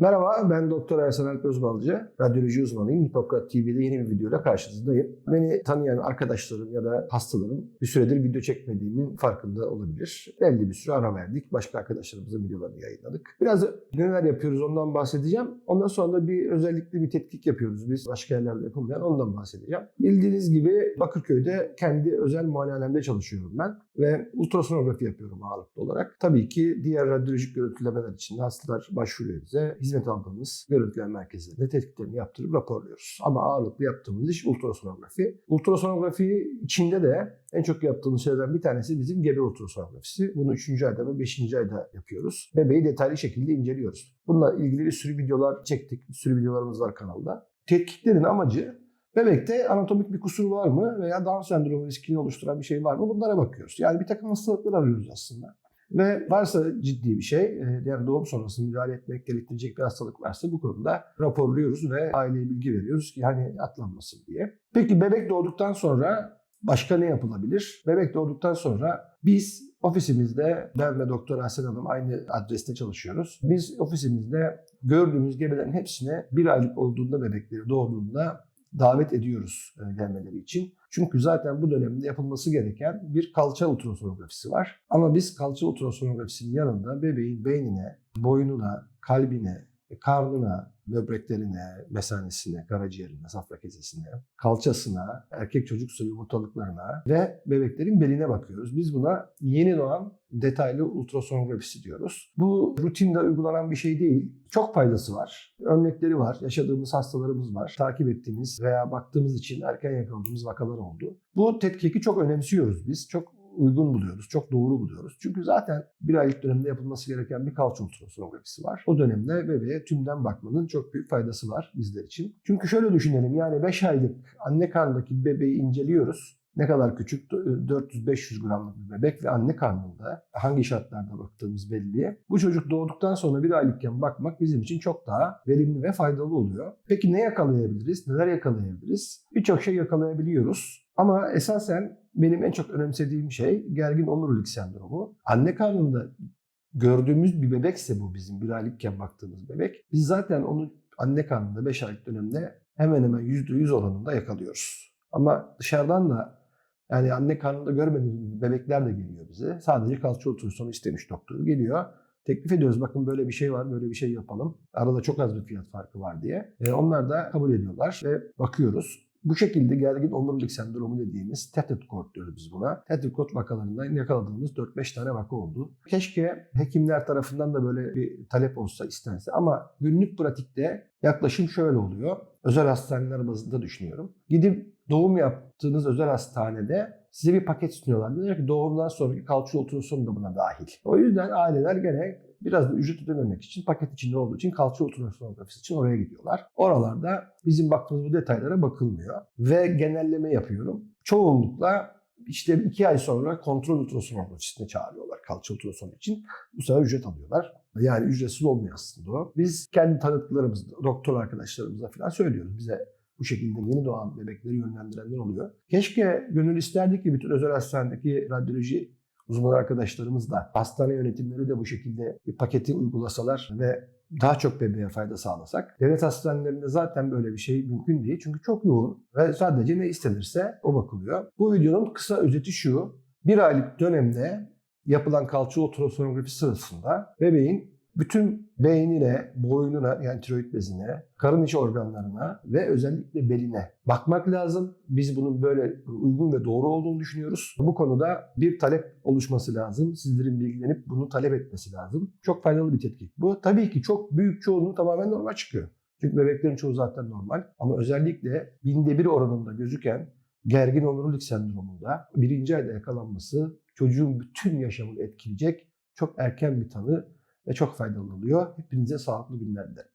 Merhaba, ben Doktor Ersan Alp Özbalcı, radyoloji uzmanıyım. Hipokrat TV'de yeni bir videoyla karşınızdayım. Beni tanıyan arkadaşlarım ya da hastalarım bir süredir video çekmediğimin farkında olabilir. Belli bir süre ara verdik. Başka arkadaşlarımızın videolarını yayınladık. Biraz neler yapıyoruz ondan bahsedeceğim. Ondan sonra da bir özellikle bir tetkik yapıyoruz biz. Başka yerlerde yapılmayan ondan bahsedeceğim. Bildiğiniz gibi Bakırköy'de kendi özel muayenehanemde çalışıyorum ben. Ve ultrasonografi yapıyorum ağırlıklı olarak. Tabii ki diğer radyolojik görüntülemeler için hastalar başvuruyor bize. Hizmet aldığımız görüntüleme merkezlerinde tetkiklerini yaptırıp raporluyoruz. Ama ağırlıklı yaptığımız iş ultrasonografi. Ultrasonografi içinde de en çok yaptığımız şeylerden bir tanesi bizim gebe ultrasonografisi. Bunu 3. ayda ve 5. ayda yapıyoruz. Bebeği detaylı şekilde inceliyoruz. Bununla ilgili bir sürü videolar çektik. Bir sürü videolarımız var kanalda. Tetkiklerin amacı Bebekte anatomik bir kusur var mı veya Down sendromu riskini oluşturan bir şey var mı bunlara bakıyoruz. Yani bir takım hastalıklar arıyoruz aslında. Ve varsa ciddi bir şey, e, yani doğum sonrası müdahale etmek gerektirecek bir hastalık varsa bu konuda raporluyoruz ve aileye bilgi veriyoruz ki hani atlanmasın diye. Peki bebek doğduktan sonra başka ne yapılabilir? Bebek doğduktan sonra biz ofisimizde, ben ve Doktor Hasan Hanım aynı adreste çalışıyoruz. Biz ofisimizde gördüğümüz gebelerin hepsine bir aylık olduğunda bebekleri doğduğunda davet ediyoruz e, gelmeleri için. Çünkü zaten bu dönemde yapılması gereken bir kalça ultrasonografisi var. Ama biz kalça ultrasonografisinin yanında bebeğin beynine, boynuna, kalbine, karnına, böbreklerine, mesanesine, karaciğerine, safra kesesine, kalçasına, erkek çocuk suyu yumurtalıklarına ve bebeklerin beline bakıyoruz. Biz buna yeni doğan detaylı ultrasonografisi diyoruz. Bu rutinde uygulanan bir şey değil. Çok faydası var. Örnekleri var. Yaşadığımız hastalarımız var. Takip ettiğimiz veya baktığımız için erken yakaladığımız vakalar oldu. Bu tetkiki çok önemsiyoruz biz. Çok uygun buluyoruz, çok doğru buluyoruz. Çünkü zaten bir aylık dönemde yapılması gereken bir kalça ultrasonografisi var. O dönemde bebeğe tümden bakmanın çok büyük faydası var bizler için. Çünkü şöyle düşünelim yani 5 aylık anne karnındaki bebeği inceliyoruz. Ne kadar küçük 400-500 gramlık bir bebek ve anne karnında hangi şartlarda baktığımız belli. Bu çocuk doğduktan sonra bir aylıkken bakmak bizim için çok daha verimli ve faydalı oluyor. Peki ne yakalayabiliriz? Neler yakalayabiliriz? Birçok şey yakalayabiliyoruz. Ama esasen benim en çok önemsediğim şey gergin omurilik sendromu. Anne karnında gördüğümüz bir bebekse bu bizim bir aylıkken baktığımız bebek. Biz zaten onu anne karnında 5 aylık dönemde hemen hemen %100 oranında yakalıyoruz. Ama dışarıdan da yani anne karnında görmediğimiz bebekler de geliyor bize. Sadece kalça ultrasonu istemiş doktor geliyor. Teklif ediyoruz bakın böyle bir şey var, böyle bir şey yapalım. Arada çok az bir fiyat farkı var diye. E, onlar da kabul ediyorlar ve bakıyoruz. Bu şekilde gergin omurilik sendromu dediğimiz tetanus cord diyoruz biz buna. Tetanus cord vakalarından yakaladığımız 4-5 tane vaka oldu. Keşke hekimler tarafından da böyle bir talep olsa istense ama günlük pratikte yaklaşım şöyle oluyor. Özel hastaneler bazında düşünüyorum. Gidip doğum yaptığınız özel hastanede size bir paket sunuyorlar. Diyorlar ki doğumdan sonraki kalça ultrasonu da buna dahil. O yüzden aileler gene biraz da ücret ödememek için paket içinde olduğu için kalça ultrasonografisi için oraya gidiyorlar. Oralarda bizim baktığımız bu detaylara bakılmıyor. Ve genelleme yapıyorum. Çoğunlukla işte iki ay sonra kontrol ultrasonografisine çağırıyorlar kalça ultrasonu için. Bu sefer ücret alıyorlar. Yani ücretsiz olmuyor aslında o. Biz kendi tanıdıklarımız, doktor arkadaşlarımıza falan söylüyoruz. Bize bu şekilde yeni doğan bebekleri yönlendirenler oluyor. Keşke gönül isterdik ki bütün özel hastanedeki radyoloji uzman arkadaşlarımız da hastane yönetimleri de bu şekilde bir paketi uygulasalar ve daha çok bebeğe fayda sağlasak. Devlet hastanelerinde zaten böyle bir şey mümkün değil. Çünkü çok yoğun ve sadece ne istenirse o bakılıyor. Bu videonun kısa özeti şu. Bir aylık dönemde yapılan kalça ultrasonografi sırasında bebeğin bütün beynine, boynuna yani tiroid bezine, karın içi organlarına ve özellikle beline bakmak lazım. Biz bunun böyle uygun ve doğru olduğunu düşünüyoruz. Bu konuda bir talep oluşması lazım. Sizlerin bilgilenip bunu talep etmesi lazım. Çok faydalı bir tetkik bu. Tabii ki çok büyük çoğunluğu tamamen normal çıkıyor. Çünkü bebeklerin çoğu zaten normal. Ama özellikle binde bir oranında gözüken gergin omurilik sendromunda birinci ayda yakalanması çocuğun bütün yaşamını etkileyecek çok erken bir tanı çok faydalı oluyor. Hepinize sağlıklı günler dilerim.